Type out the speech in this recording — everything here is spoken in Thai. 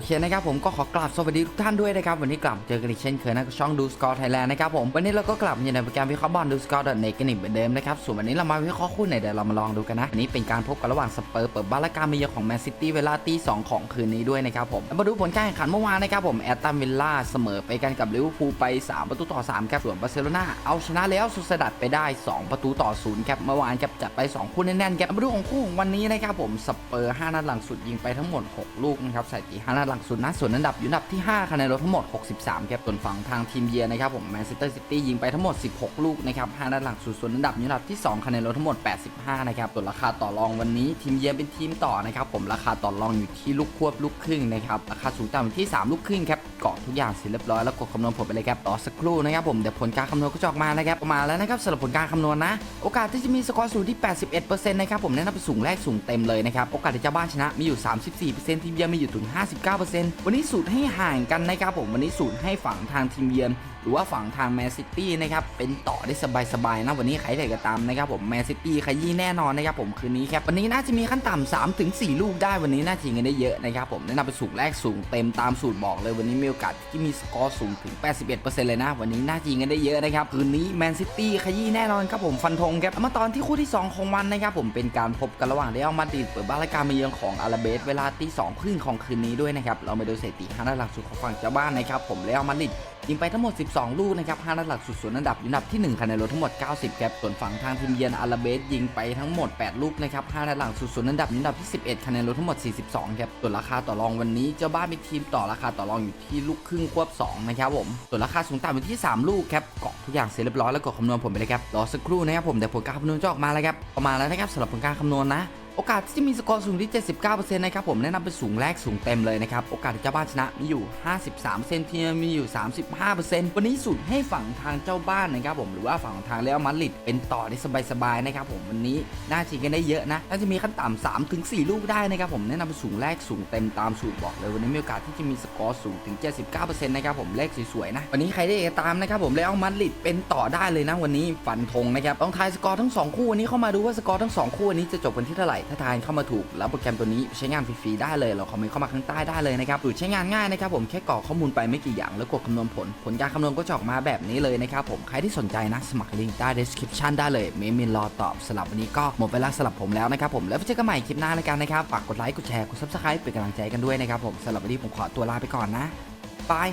เคนะครับผมก็ขอกราบสวัสดีทุกท่านด้วยนะครับวันนี้กลับเจอกันอีกเช่นเคยนะช่องดูสกอร์ไทยแลนด์นะครับผมวันนี้เราก็กลับอยู่ในโปรแกรมวิเคราะห์บอลดูสกอร์ดเน็ตกันอีกเหมือนเดิมนะครับส่วนวันนี้เรามาวิเคราะห์คู่ไหนเดี๋ยวเรามาลองดูกันนะวันนี้เป็นการพบกันระหว่างสเปอร์เปิดบ้านและการมาเยือนของแมนซิตี้เวลาตีสองของคืนนี้ด้วยนะครับผมมาดูผลการแข่งขันเมื่อวานนะครับผมแอตตันวิลล่าเสมอไปกันกับลิเวอร์พูลไป 3 ประตูต่อ3ครับส่วนบาร์เซโลนาเอาชนะแล้วสุดสดัดไปได้ 2 ประตูต่อ0ครับเมื่อวานครับจัดไป 2 คู่แน่นๆครับมาดูของคู่ของวันนี้นะครับผมสเปอร์5นัดหลังสุดยิงไปทั้งหมด 6 ลูกนะครับสถิติ5นัดหลังสุดนะส่วนอันดับอยู่อันดับที่ 5คะแนนรวมทั้งหมด 63ครับส่วนฝั่งทางทีมเยือนนะครับผมแมนเชสเตอร์ซิตี้ยิงไปทั้งหมด 16 ลูกนะครับ5นัดหลังสุดส่วนอันดับอยู่อันดับที่ 2คะแนนรวมทั้งหมด 85นะครับส่วนราคาต่อรองวันนี้ทีมเยือนเป็นทีมต่อนะครับผมราคาต่อรองอยู่ที่ลูกควบลูกครึ่งนะครับราคาสูงต่ำอยู่ที่ 3 ลูกครึ่งครับ กรอกทุกอย่างเสร็จเรียบร้อยแล้วกดคำนวณผลไปเลยครับต่อสักครู่นะครับผมเดี๋ยวผลการคำนวณก็จะออกมานะครับออกมาแล้วนะครับสำหรับผลการคำนวณนะ โอกาสที่จะมีสกอร์สูงที่ 81%นะครับผมแนะนำไปสูงแรกสูงเต็มเลยนะครับโอกาสที่เจ้าบ้านชนะมีอยู่ 34%ทีมเยือนมีอยู่ถึง 59%วันนี้สูตรให้ห่างกันนะครับผมวันนี้สูตรให้ฝั่งทางทีมเยือนหรือว่าฝั่งทางแมนซิตี้นะครับเป็นต่อได้สบายๆนะวันนี้ใครไหนก็ตามนะครับผมแมนซิตี้ขยี้แน่นอนนะครับผมคืนนี้ครับวันนี้น่าจะมีขั้นต่ำ3ถึง4ลูกได้วันนี้น่าจะยิงกันได้เยอะนะครับผมแนะนำไปสูงแรกสูงเต็มตามสูตรบอกเลยวันนี้มีโอกาสที่มีสกอร์สูงถึง 81%เลยนะ วันนี้น่าจะยิงกันได้เยอะนะครับ คืนนี้แมนซิตี้ขยี้แน่นอนครับผมฟันธงครับมาตอนที่คู่ที่ 2 ของวันนะครับผมเป็นการพบกันระหว่างเรอัลมาดริดเปิดบ้านและการมาเยือนของอาราเบสเวลาตีสองครึ่งของคืนนี้ด้วยนะครับเรามาดูสถิติ5นัดหลังสุดของฝั่งเจ้าบ้านนะครับผมเรอัลมาดริดยิงไปทั้งหมด 12 ลูกนะครับ5นัดหลักสุดส่วนอันดับอันดับที่ 1คะแนนรวมทั้งหมด 90ครับส่วนฝั่งทางทีมเยือนอาราเบสยิงไปทั้งหมด 8 ลูกนะครับ5นัดหลังสุดส่วนอันดับอันดับที่ 11คะแนนรวมทั้งหมด 42ครับส่วนราคาต่อรองวันนี้เจ้าบ้านเป็นทีมต่อราคาต่อรองอยู่ที่ลูกครึ่งควบ2นะครับผมส่วนราคาสูงต่ำอยู่ที่ 3 ลูกครับเกาะทุกอย่างเสร็จเรียบร้อยแล้วกดคำนวณผลไปเลยครับรอสักครู่นะครับผมเดี๋ยวผลการคำนวณจะออกมาแล้วครับประมาณแล้วนะครับสำหรับผลการคำนวณนะ โอกาสที่จะมีสกอร์สูงที่ 79%นะครับผมแนะนำเป็นสูงแรกสูงเต็มเลยนะครับ โอกาสที่เจ้าบ้านชนะมีอยู่ 53%ทีมมีอยู่ 35%วันนี้สูตรให้ฝั่งทางเจ้าบ้านนะครับผมหรือว่าฝั่งทางเรอัลมาดริดเป็นต่อได้สบายๆนะครับผมวันนี้น่าชิงกันได้เยอะนะน่าจะมีขั้นต่ำ3ถึง4ลูกได้นะครับผมแนะนำเป็นสูงแรกสูงเต็มตามสูตรบอกเลยวันนี้มีโอกาสที่จะมีสกอร์สูงถึง 79%นะครับผมเลขสวยๆนะวันนี้ใครได้ตามนะครับผมเรอัลมาดริดเป็นต่อได้เลยนะวันนี้ฟันธงนะครับต้องทายสกอร์ทั้งสองคู่วันนี้เข้ามาดูว่าสกอร์ทั้งสองคู่วันนี้จะจบกันที่เท่าไหร่ถ้าทายเข้ามาถูกแล้วโปรแกรมตัวนี้ใช้งานฟรีๆได้เลย เราคอมเมนต์เข้ามาข้างใต้ได้เลยนะครับสูตรใช้งานง่ายนะครับผมแค่กรอกข้อมูลไปไม่กี่อย่างแล้วกดคำนวณผล ผลการคำนวณก็จะออกมาแบบนี้เลยนะครับผมใครที่สนใจนะสมัครลิงก์ใต้ description ได้เลยเมมินรอตอบสำหรับวันนี้ก็หมดเวลาสำหรับผมแล้วนะครับผมแล้วไปเจอกันใหม่คลิปหน้าแล้วกันนะครับฝากกดไลค์กดแชร์กด subscribe เป็นกำลังใจกันด้วยนะครับผมสำหรับวันนี้ผมขอตัวลาไปก่อนนะบาย